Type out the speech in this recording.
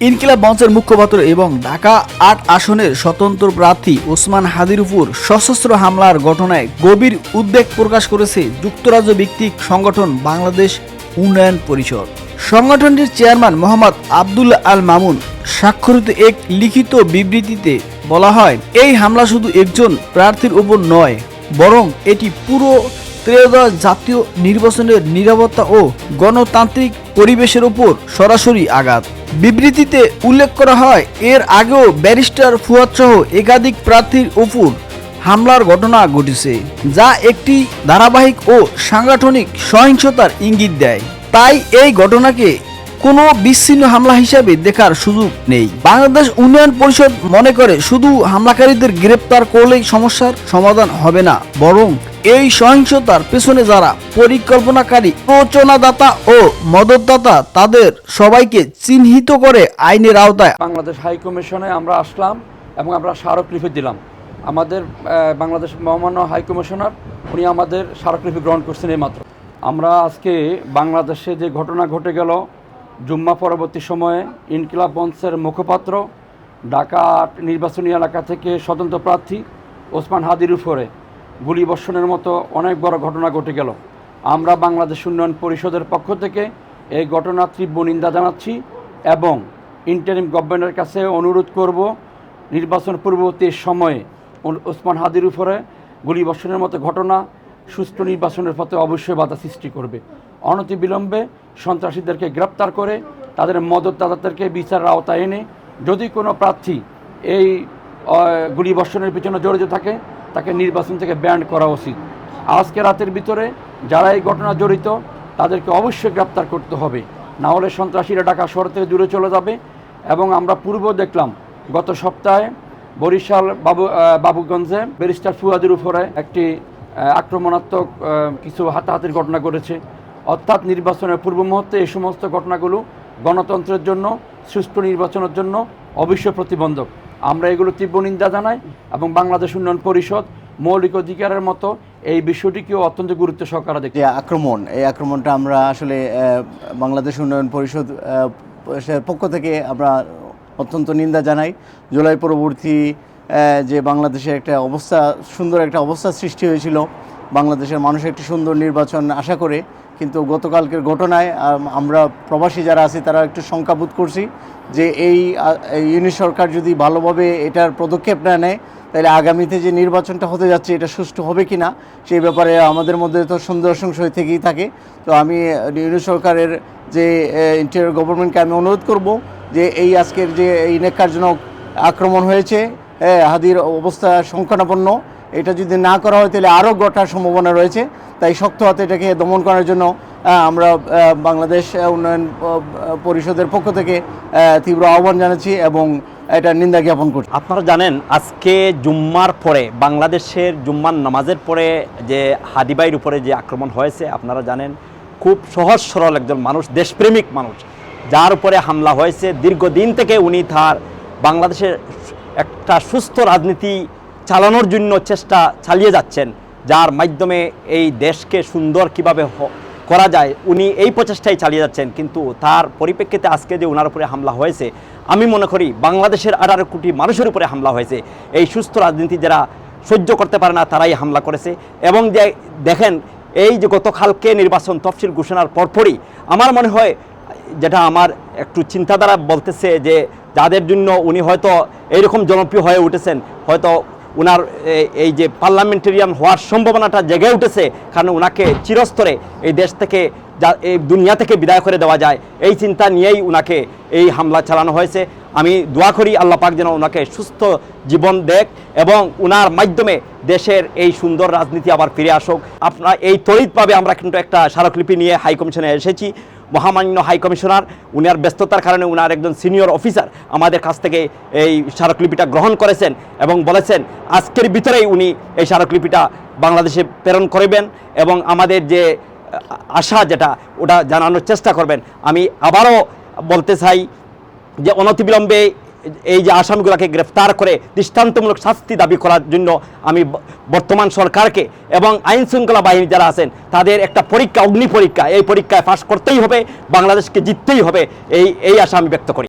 ইনকিলাব মঞ্চের মুখপাত্র এবং ঢাকা আট আসনের স্বতন্ত্র প্রার্থী ওসমান হাদির উপর সশস্ত্র হামলার ঘটনায় গভীর উদ্বেগ প্রকাশ করেছে যুক্তরাজ্য ভিত্তিক সংগঠন বাংলাদেশ উন্নয়ন পরিষদ। সংগঠনটির চেয়ারম্যান মোহাম্মদ আবদুল্লাহ আল মামুন স্বাক্ষরিত এক লিখিত বিবৃতিতে বলা হয়, এই হামলা শুধু একজন প্রার্থীর উপর নয়, বরং এটি পুরো ত্রয়োদশ জাতীয় নির্বাচনের নিরাপত্তা ও গণতান্ত্রিক পরিবেশের উপর সরাসরি আঘাত। বিবৃতিতে উল্লেখ করা হয়, এর আগেও ব্যারিস্টার ফুয়াদ সহ একাধিক প্রার্থীর উপর হামলার ঘটনা ঘটেছে, যা একটি ধারাবাহিক ও সাংগঠনিক সহিংসতার ইঙ্গিত দেয়। তাই এই ঘটনাকে কোনো বিচ্ছিন্ন হামলা হিসাবে দেখার সুযোগ নেই। বাংলাদেশ উন্নয়ন পরিষদ মনে করে, শুধু হামলাকারীদের গ্রেপ্তার করলেই সমস্যার সমাধান হবে না, বরং এই সহিংসতার পেছনে যারা পরিকল্পনাকারী, প্রচনাদাতা ও মদতদাতা, তাদের সবাইকে চিহ্নিত করে আইনের আওতায় বাংলাদেশ হাই কমিশনে আমরা আসলাম এবং আমরা স্মারক স্মারকলিপি দিলাম। আমাদের বাংলাদেশ মহামান্য হাই কমিশনার, উনি আমাদের স্মারকলিপি গ্রহণ করছেন এই মাত্র আমরা আজকে বাংলাদেশে যে ঘটনা ঘটে গেল, জুম্মা পরবর্তী সময়ে ইনকিলাব মঞ্চের মুখপাত্র, ঢাকা নির্বাচনী এলাকা থেকে স্বতন্ত্র প্রার্থী ওসমান হাদির উপরে। গুলিবর্ষণের মতো অনেক বড় ঘটনা ঘটে গেল। আমরা বাংলাদেশ উন্নয়ন পরিষদের পক্ষ থেকে এই ঘটনার তীব্র নিন্দা জানাচ্ছি এবং ইন্টারিম গভর্নমেন্টের কাছে অনুরোধ করব, নির্বাচন পূর্ববর্তী সময়ে ওসমান হাদির উপরে গুলিবর্ষণের মতো ঘটনা সুষ্ঠু নির্বাচনের পথে অবশ্যই বাধা সৃষ্টি করবে। অনতিবিলম্বে সন্ত্রাসীদেরকে গ্রেপ্তার করে তাদের মদতদাতাদেরকে বিচারের আওতায় এনে যদি কোনো প্রার্থী এই গুলিবর্ষণের পিছনে জড়িত থাকে তাকে নির্বাচন থেকে ব্যান্ড করা উচিত। আজকে রাতের ভিতরে যারা এই ঘটনা জড়িত, তাদেরকে অবশ্যই গ্রেপ্তার করতে হবে। না হলে সন্ত্রাসীরা ঢাকা শহর থেকে দূরে চলে যাবে এবং আমরা পূর্ব দেখলাম, গত সপ্তাহে বরিশাল বাবু বাবুগঞ্জে ব্যারিস্টার ফুয়াদের উপরে একটি আক্রমণাত্মক কিছু হাতাহাতির ঘটনা ঘটেছে। অর্থাৎ নির্বাচনের পূর্ব মুহূর্তে এই সমস্ত ঘটনাগুলো গণতন্ত্রের জন্য, সুষ্ঠু নির্বাচনের জন্য অবশ্যই প্রতিবন্ধক। আমরা এগুলো তীব্র নিন্দা জানাই এবং বাংলাদেশ উন্নয়ন পরিষদ মৌলিক অধিকারের মতো এই বিষয়টিকেও অত্যন্ত গুরুত্ব সহকারে দেখি আক্রমণ, এই আক্রমণটা আমরা আসলে বাংলাদেশ উন্নয়ন পরিষদ পক্ষ থেকে আমরা অত্যন্ত নিন্দা জানাই। জুলাই পরবর্তী যে বাংলাদেশের একটা অবস্থা, সুন্দর একটা অবস্থা সৃষ্টি হয়েছিল বাংলাদেশের মানুষ একটি সুন্দর নির্বাচন আশা করে কিন্তু গতকালকের ঘটনায় আমরা প্রবাসী যারা আছি তারা একটু শঙ্কাবোধ করছি যে এই ইউনিট সরকার যদি ভালোভাবে এটার পদক্ষেপ না নেয় তাহলে আগামীতে যে নির্বাচনটা হতে যাচ্ছে এটা সুষ্ঠু হবে কি না সেই ব্যাপারে আমাদের মধ্যে তো সন্দেহ সংশয় থেকেই থাকে। তো আমি ইউনিট সরকারের যে ইন্টেরিয়র গভর্নমেন্টকে আমি অনুরোধ করব যে এই আজকের যে এই নেকারজনক আক্রমণ হয়েছে হ্যাঁ, হাদির অবস্থা সংকটাপন্ন এটা যদি না করা হয়, তাহলে আরও ঘটার সম্ভাবনা রয়েছে। তাই শক্ত হাতে এটাকে দমন করার জন্য আমরা বাংলাদেশ উন্নয়ন পরিষদের পক্ষ থেকে তীব্র আহ্বান জানাচ্ছি এবং এটা নিন্দা জ্ঞাপন করছি। আপনারা জানেন, আজকে জুম্মার পরে, বাংলাদেশের জুম্মার নামাজের পরে যে হাদিবাইর উপরে যে আক্রমণ হয়েছে, আপনারা জানেন, খুব সহজ সরল একজন মানুষ, দেশপ্রেমিক মানুষ, যার উপরে হামলা হয়েছে। দীর্ঘদিন থেকে উনি তার বাংলাদেশের একটা সুস্থ রাজনীতি চালানোর জন্য চেষ্টা চালিয়ে যাচ্ছেন, যার মাধ্যমে এই দেশকে সুন্দর কীভাবে করা যায়, উনি এই প্রচেষ্টাই চালিয়ে যাচ্ছেন। কিন্তু তার পরিপ্রেক্ষিতে আজকে যে ওনার উপরে হামলা হয়েছে, আমি মনে করি বাংলাদেশের আঠারো কোটি মানুষের উপরে হামলা হয়েছে। এই সুস্থ রাজনীতি যারা সহ্য করতে পারে না, তারাই হামলা করেছে। এবং যে দেখেন, এই যে গতকালকে নির্বাচন তফসিল ঘোষণার পরপরই আমার মনে হয়, যেটা আমার একটু চিন্তাধারা বলতেছে যে, যাদের জন্য উনি হয়তো এইরকম জনপ্রিয় হয়ে উঠেছেন, হয়তো ওনার এই যে পার্লামেন্টেরিয়ান হওয়ার সম্ভাবনাটা জেগে উঠেছে, কারণ ওনাকে চিরস্তরে এই দেশ থেকে যা, এই দুনিয়া থেকে বিদায় করে দেওয়া যায়। এই চিন্তা নিয়েই ওনাকে এই হামলা চালানো হয়েছে। আমি দোয়া করি আল্লাহ পাক যেন ওনাকে সুস্থ জীবন দেখ এবং ওনার মাধ্যমে দেশের এই সুন্দর রাজনীতি আবার ফিরে আসুক। আপনার এই তড়িৎভাবে আমরা কিন্তু একটা স্মারকলিপি নিয়ে হাইকমিশনে এসেছি। মহামান্য হাই কমিশনার উনার ব্যস্ততার কারণে উনার একজন সিনিয়র অফিসার আমাদের কাছ থেকে এই স্মারকলিপিটা গ্রহণ করেছেন এবং বলেছেন, আজকের ভিতরেই উনি এই স্মারকলিপিটা বাংলাদেশে প্রেরণ করবেন এবং আমাদের যে আশা যেটা, ওটা জানানোর চেষ্টা করবেন। আমি আবারও বলতে চাই যে অনতিবিলম্বে এই যে আসামিগুলোকে গ্রেফতার করে দৃষ্টান্তমূলক শাস্তি দাবি করার জন্য আমি বর্তমান সরকারকে এবং আইন শৃঙ্খলা বাহিনী যারা আছেন, তাদের একটা পরীক্ষা, অগ্নি পরীক্ষা। এই পরীক্ষায় পাশ করতেই হবে, বাংলাদেশকে জিততেই হবে। এই এই আশা আমি ব্যক্ত করি।